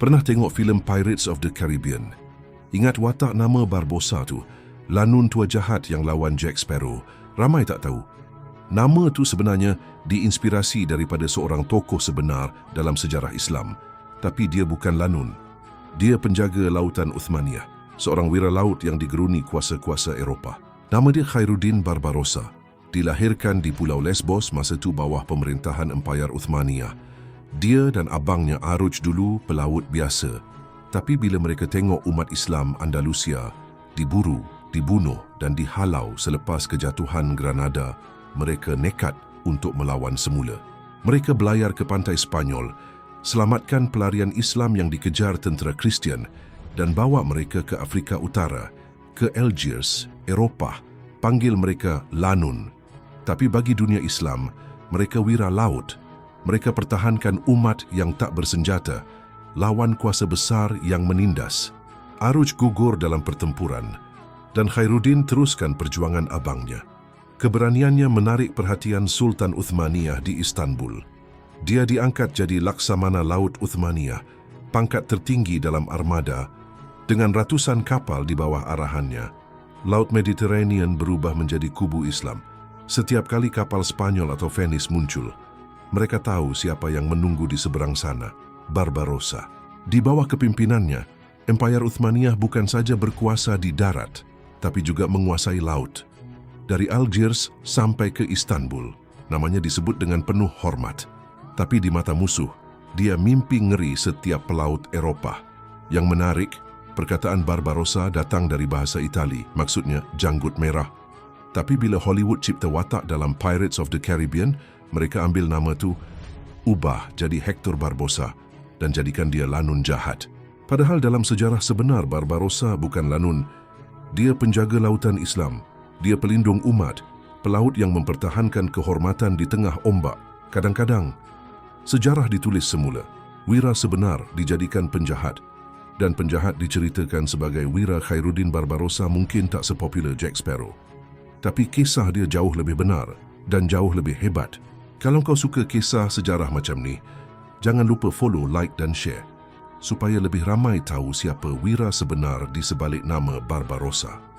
Pernah tengok filem Pirates of the Caribbean? Ingat watak nama Barbosa tu? Lanun tua jahat yang lawan Jack Sparrow. Ramai tak tahu. Nama tu sebenarnya diinspirasi daripada seorang tokoh sebenar dalam sejarah Islam. Tapi dia bukan Lanun. Dia penjaga lautan Uthmaniyah, seorang wira laut yang digeruni kuasa-kuasa Eropah. Nama dia Khairuddin Barbarossa. Dilahirkan di Pulau Lesbos masa tu bawah pemerintahan Empayar Uthmaniyah. Dia dan abangnya Aruj dulu pelaut biasa. Tapi bila mereka tengok umat Islam Andalusia diburu, dibunuh dan dihalau selepas kejatuhan Granada, mereka nekat untuk melawan semula. Mereka belayar ke pantai Spanyol, selamatkan pelarian Islam yang dikejar tentera Kristian dan bawa mereka ke Afrika Utara, ke Algiers, Eropah, panggil mereka Lanun. Tapi bagi dunia Islam, mereka wira laut. Mereka pertahankan umat yang tak bersenjata, lawan kuasa besar yang menindas. Aruj gugur dalam pertempuran dan Khairuddin teruskan perjuangan abangnya. Keberaniannya menarik perhatian Sultan Uthmaniyah di Istanbul. Dia diangkat jadi Laksamana Laut Uthmaniyah, pangkat tertinggi dalam armada, dengan ratusan kapal di bawah arahannya. Laut Mediterranean berubah menjadi kubu Islam. Setiap kali kapal Spanyol atau Venice muncul, mereka tahu siapa yang menunggu di seberang sana, Barbarossa. Di bawah kepimpinannya, Empayar Uthmaniyah bukan saja berkuasa di darat, tapi juga menguasai laut. Dari Algiers sampai ke Istanbul, namanya disebut dengan penuh hormat. Tapi di mata musuh, dia mimpi ngeri setiap pelaut Eropah. Yang menarik, perkataan Barbarossa datang dari bahasa Itali, maksudnya janggut merah. Tapi bila Hollywood cipta watak dalam Pirates of the Caribbean, mereka ambil nama tu, ubah jadi Hector Barbosa dan jadikan dia lanun jahat. Padahal dalam sejarah sebenar Barbarossa bukan lanun, dia penjaga lautan Islam. Dia pelindung umat, pelaut yang mempertahankan kehormatan di tengah ombak. Kadang-kadang, sejarah ditulis semula. Wira sebenar dijadikan penjahat dan penjahat diceritakan sebagai Wira Khairuddin Barbarossa mungkin tak sepopular Jack Sparrow. Tapi kisah dia jauh lebih benar dan jauh lebih hebat. Kalau kau suka kisah sejarah macam ni, jangan lupa follow, like dan share supaya lebih ramai tahu siapa wira sebenar di sebalik nama Barbarossa.